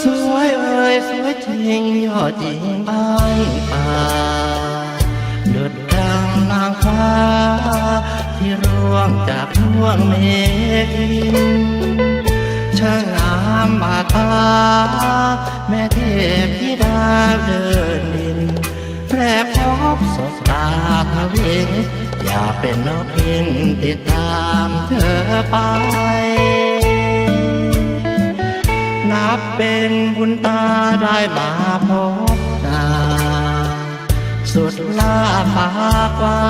สวยเอ่ยสวยจริงยอดหญิงบ้านป่าเดือดดังนางฟ้า ที่ร่วงจากร่วงเมฆช่างงามมาตา อย่าเป็นนกพินติดตามเธอไป นับเป็นบุญตาได้มาพบนาสุดลาฟ้ากว่า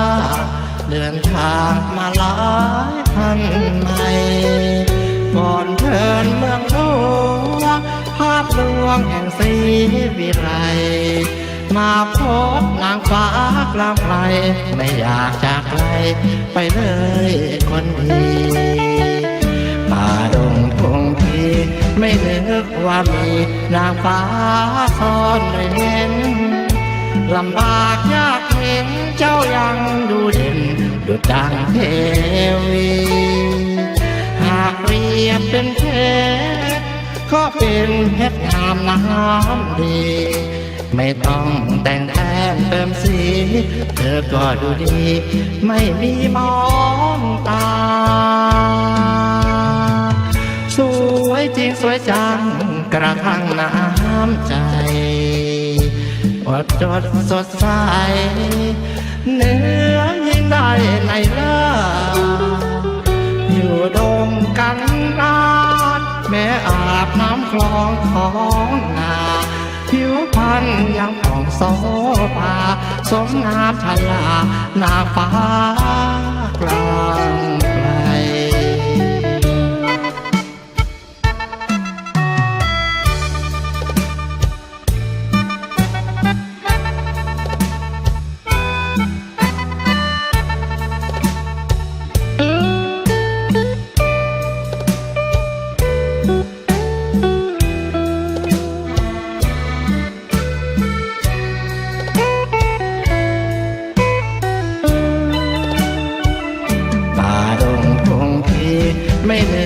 เดินทางมาหลายพันไมก่อนเทินเมืองหลวงภาพลวงแห่งศรีวิไล มาพบนางฟ้ากลางไพรไม่อยากจากไกลไปเลยคนดีป่าดงพงพีไม่นึกว่ามีนางฟ้าซ่อนเร้นลำบากยากเห็นเจ้ายังดูเด่นดุจดังเทวีหากเรียบเป็นเพชรก็เป็นเพชรงามน้ำดี ไม่ต้องแต่งแต้มเติมสี เธอก็ดูดี ไม่มีมองตา สวยจริงสวยจัง กระทั่งน้ำใจอดจดสดใสเหนือยิ่งได้ในเลิศอยู่ดงกันนานแม้อาบน้ำคลองของนา ผิวพรรณยังผ่องโสภาสมงามชลานาฟ้า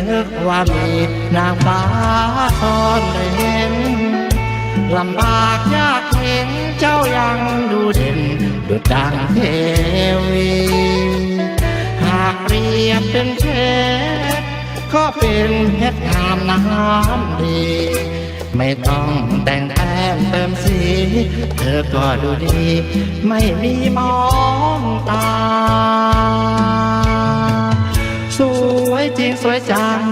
นึกว่ามีนางฟ้าซ่อนเร้นลำบากยากเห็นเจ้ายังดูเด่นดุจดังเทวี หากเรียบเป็นเพชรก็เป็นเพชรงามน้ำดี ไม่ต้องแต่งแต้มเติมสี เธอก็ดูดี ไม่มีมองตา วยจัง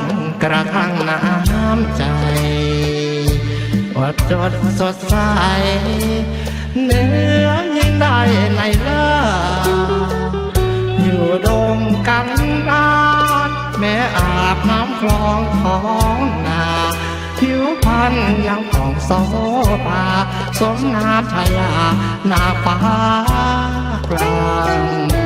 กระทั่งน้ำใจอดจดสดใสเนื้อยิ่งได้ในเลิศอยู่ดงกันนานแม้อาบน้ำคลองของนาผิวพรรณยังผ่องโสภาสมงามชายาหน้าฟ้ากลาง